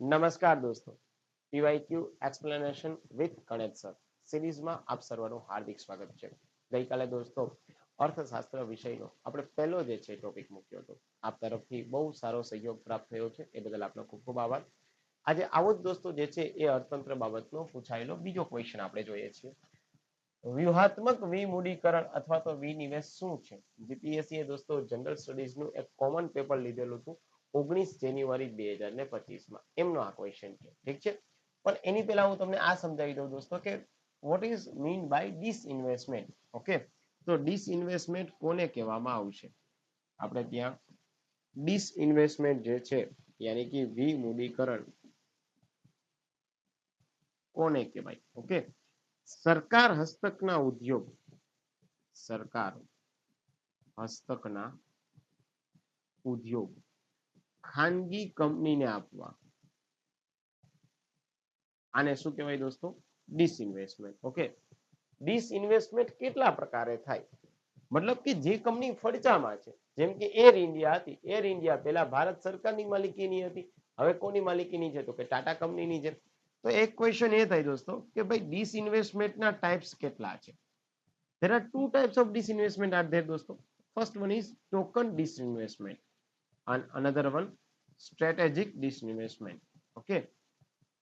નમસ્કાર દોસ્તો. PYQ explanation with Ganesh sir સિરીઝમાં આપ સર્વનું હાર્દિક સ્વાગત છે. ગઈકાલે દોસ્તો અર્થશાસ્ત્ર વિષયનો આપણે પહેલો જે છે ટોપિક મૂક્યો હતો. આપ તરફથી બહુ સારો સહયોગ પ્રાપ્ત થયો છે. એ બદલ આપનો ખૂબ ખૂબ આભાર. આજે આવો જ દોસ્તો જે છે એ અર્થતંત્ર બાબતનો પૂછાયેલો બીજો ક્વેશ્ચન આપણે જોઈએ છીએ. વ્યૂહાત્મક વિમૂડીકરણ અથવા તો વિનિવેશ શું છે? જીપીએસસી એ દોસ્તો જનરલ સ્ટડીઝનું એક કોમન પેપર લીધેલું હતું. ઓગણીસ જાન્યુઆરી બે હજાર ને પચીસમાં. એમનો આ ક્વેશ્ચન છે. ઠીક છે? પણ એની પહેલા હું તમને આ સમજાવી દઉં દોસ્તો કે what is mean by disinvestment okay તો ડિસઇન્વેસ્ટમેન્ટ કોને કહેવામાં આવશે? આપણે ત્યાં ડિસઇન્વેસ્ટમેન્ટ જે છે, યાની કે વિમૂડીકરણ કોને કહેવાય? ઓકે સરકાર હસ્તકના ઉદ્યોગ સરકાર હસ્તકના ઉદ્યોગ. ખાનગી કંપનીને આપવા. આને શું કહેવાય દોસ્તો? ડિસઇન્વેસ્ટમેન્ટ. ઓકે? ડિસઇન્વેસ્ટમેન્ટ કેટલા પ્રકારે થાય? મતલબ કે જે કંપની ફડચામાં છે, જેમ કે એર ઇન્ડિયા હતી. એર ઇન્ડિયા પહેલા ભારત સરકારની માલિકીની હતી. હવે કોની માલિકીની છે? તો કે ટાટા કંપનીની છે. તો એક ક્વેશ્ચન એ થાય દોસ્તો, કે ભાઈ ડિસઇન્વેસ્ટમેન્ટના ટાઈપ્સ કેટલા છે? There are two types of disinvestment are there દોસ્તો. First one is token disinvestment. And another one, strategic disinvestment. Okay?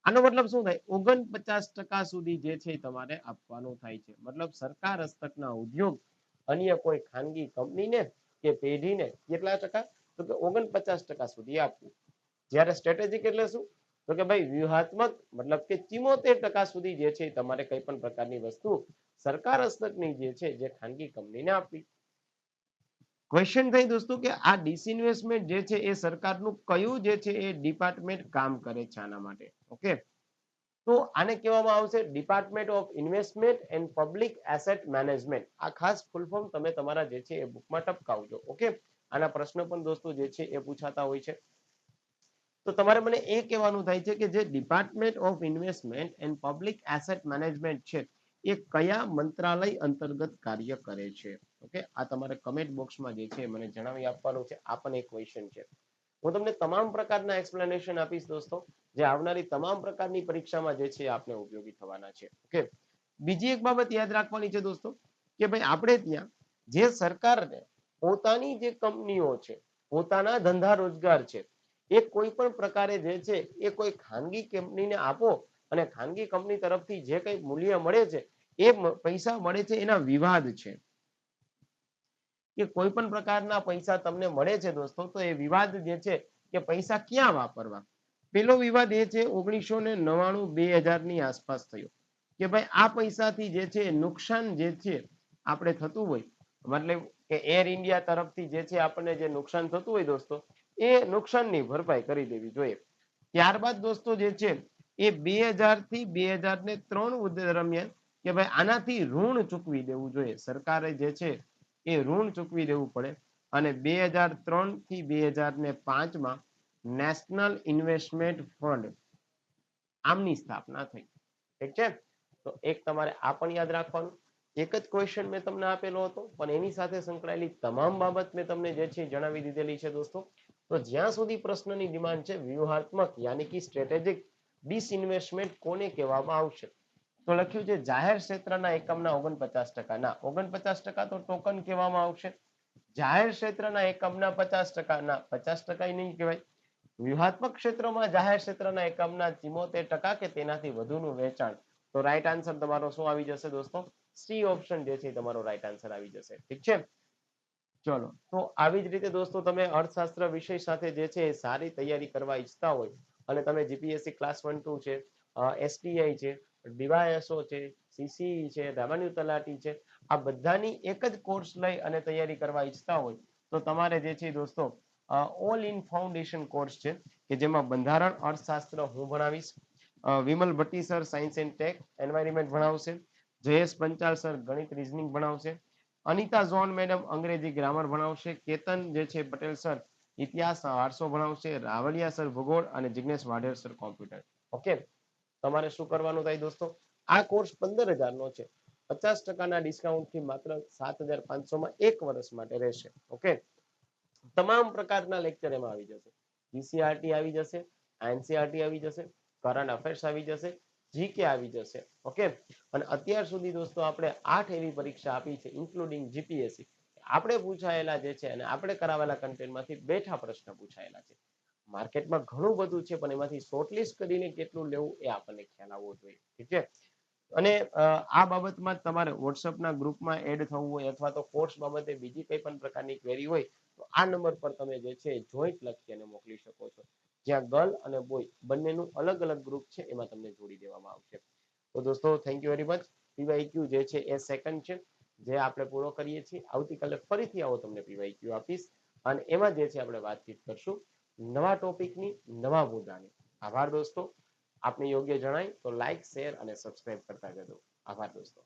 આનો મતલબ શું થાય? ઓગણપચાસ ટકા સુધી જે છે તમારે આપવાનું થાય છે. મતલબ સરકાર હસ્તકના ઉદ્યોગ, અન્ય કોઈ ખાનગી કંપનીને કે પેઢીને કેટલા ટકા? તો કે ઓગણપચાસ ટકા સુધી આપવું. જ્યારે સ્ટ્રેટેજિક એટલે શું? તો કે ભાઈ વ્યૂહાત્મક, મતલબ કે ચિમોતેર ટકા સુધી જે છે તમારે કઈ પણ પ્રકારની વસ્તુ સરકાર હસ્તકની જે છે, જે ખાનગી કંપનીને આપવી. ક્વેશ્ચન થઈ દોસ્તો કે આ ડિસઇન્વેસ્ટમેન્ટ જે છે એ સરકારનું કયું જે છે એ ડિપાર્ટમેન્ટ કામ કરે છે આના માટે ઓકે તો આને કહેવામાં આવશે department of investment and public asset management આ ખાસ ફૂલ ફોર્મ તમે તમારા જે છે એ બુકમાં ટપકાવજો ઓકે આના પ્રશ્નો પણ દોસ્તો જે છે એ પૂછાતા હોય છે. તો તમારે મને એ કહેવાનું થાય છે કે જે department of investment and public asset management છે એ કયા મંત્રાલય અંતર્ગત કાર્ય કરે છે? ઓકે આ તમારે કમેન્ટ બોક્સમાં જે છે મને જણાવી આપવાનું છે. આ પણ એક ક્વેશ્ચન છે. હું તમને તમામ પ્રકારના એક્સપ્લેનેશન આપીશ દોસ્તો, જે આવનારી તમામ પ્રકારની પરીક્ષામાં જે છે આપને ઉપયોગી થવાના છે. ઓકે બીજી એક બાબત યાદ રાખવાની છે દોસ્તો, કે ભાઈ આપણે ત્યાં જે સરકારને પોતાની જે કંપનીઓ છે, પોતાના ધંધા રોજગાર છે, એ કોઈ પણ પ્રકારે જે છે એ કોઈ ખાનગી કંપનીને આપો અને ખાનગી કંપની તરફથી જે કંઈ મૂલ્ય મળે છે, એ પૈસા મળે છે એના વિવાદ છે. કે કોઈ પણ પ્રકારના પૈસા તમને મળે છે દોસ્તો, તો એ વિવાદ જે છે કે પૈસા ક્યાં વાપરવા? પેલો વિવાદ એ છે ઓગણીસો ને નવાણું બે ની આસપાસ થયો. કે ભાઈ આ પૈસાથી જે છે નુકસાન જે છે આપણે થતું હોય, મતલબ કે એર ઇન્ડિયા તરફથી જે છે આપણને જે નુકસાન થતું હોય દોસ્તો, એ નુકસાનની ભરપાઈ કરી દેવી જોઈએ. ત્યારબાદ દોસ્તો જે છે એ બેથી બે ને ત્રણ દરમિયાન કે ભાઈ આનાથી ઋણ ચૂકવી દેવું જોઈએ. સરકારે જે છે એ ઋણ ચૂકવી દેવું પડે અને બે હજાર ત્રણથી બે હજાર ને પાંચમાં નેશનલ ઇન્વેસ્ટમેન્ટ ફંડ આમની સ્થાપના થઈ. ઠીક છે? તો એક તમારે આ પણ યાદ રાખવાનું. એક જ ક્વેશ્ચન મેં તમને આપેલો હતો, પણ એની સાથે સંકળાયેલી તમામ બાબત મેં તમને જે છે જણાવી દીધેલી છે દોસ્તો. તો જ્યાં સુધી પ્રશ્નની ડિમાન્ડ છે, વ્યૂહાત્મક, યાની કે સ્ટ્રેટેજિક ડિસઇન્વેસ્ટમેન્ટ કોને કહેવામાં આવશે? તો લખ્યું છે, જાહેર ક્ષેત્રના એકમના ઓગણપચાસ ટકા ના ઓગણપચાસ ટકા તો ટોકન કહેવામાં આવશે. જાહેર ક્ષેત્રના એકમના પચાસ ટકા ના પચાસ ટકા નહીં કહેવાય. વ્યૂહાત્મક ક્ષેત્રોમાં જાહેર ક્ષેત્રના એકમના ચિમોતેર ટકા કે તેનાથી વધુનું વેચાણ. તો રાઈટ આન્સર તમારો શું આવી જશે દોસ્તો? સી ઓપ્શન જે છે તમારો રાઈટ આન્સર આવી જશે. ઠીક છે? ચલો. તો આવી જ રીતે દોસ્તો તમે અર્થશાસ્ત્ર વિષય સાથે જે છે સારી તૈયારી કરવા ઈચ્છતા હોય અને તમે જીપીએસસી ક્લાસ વન ટુ છે એસટીઆઈ છે, ડીવાયએસઓ છે સીસીઈ છે રેવન્યુ તલાટી છે, આ બધાની એક જ કોર્સ લઈ અને તૈયારી કરવા ઈચ્છતા હોય તો તમારે જે છે દોસ્તો ઓલ ઇન ફાઉન્ડેશન કોર્સ છે કે જેમાં બંધારણ, અર્થશાસ્ત્ર હું ભણાવીશ Vimal Bhatti sir science and tech environment ભણાવશે, Jayesh Panchal sir ગણિત રિઝનિંગ ભણાવશે, અનિતા ઝોન મેડમ અંગ્રેજી ગ્રામર ભણાવશે, કેતન જે છે પટેલ સર ઇતિહાસ વારસો ભણાવશે રાવલિયા સર ભૂગોળ અને Jignesh Vadher sir computer. Okay? તમારે શું કરવાનું થાય દોસ્તો? આ કોર્સ પંદર હજારનો છે. પચાસ ટકાના ડિસ્કાઉન્ટથી માત્ર સાત હજાર પાંચસોમાં એક વર્ષ માટે રહેશે. ઓકે? તમામ પ્રકારના લેક્ચર એમાં આવી જશે. જીસીઆરટી આવી જશે એનસીઆરટી આવી જશે કરંટ અફેર્સ આવી જશે જીકે આવી જશે. ઓકે? અને અત્યાર સુધી દોસ્તો આપણે આઠ એવી પરીક્ષા આપી છે ઇન્ક્લુડિંગ જીપીએસસી આપણે પૂછાયેલા જે છે અને આપણે કરાવેલા કન્ટેન્ટમાંથી બેઠા પ્રશ્ન પૂછાયેલા છે. માર્કેટમાં ઘણું બધું છે, પણ એમાંથી શોર્ટલિસ્ટ કરીને કેટલું લેવું એ આપણને ખ્યાલ આવવો જોઈએ. ઠીક છે? અને આ બાબતમાં તમારે વોટ્સઅપના ગ્રુપમાં એડ થવું હોય અથવા તો કોર્સ બાબતે બીજી કઈ પણ પ્રકારની ક્વેરી હોય, તો આ નંબર પર તમે જે છે જોઈન્ટ લખી અને મોકલી શકો છો. જ્યાં ગર્લ અને બોય બંનેનું અલગ અલગ ગ્રુપ છે, એમાં તમને જોડી દેવામાં આવશે. તો દોસ્તો thank you very much PYQ જે છે એ સેકન્ડ છે. જે આપણે પૂરો કરીએ છીએ, આવતીકાલે ફરીથી આવો તમને પીવાયક્યુ આપીશ. અને એમાં જે છે આપણે વાતચીત કરશું. નવા ટોપિકની નવા મુદ્દાની. આભાર દોસ્તો. આપને યોગ્ય જણાય તો લાઈક શેર અને સબસ્ક્રાઇબ કરતા જજો આભાર દોસ્તો.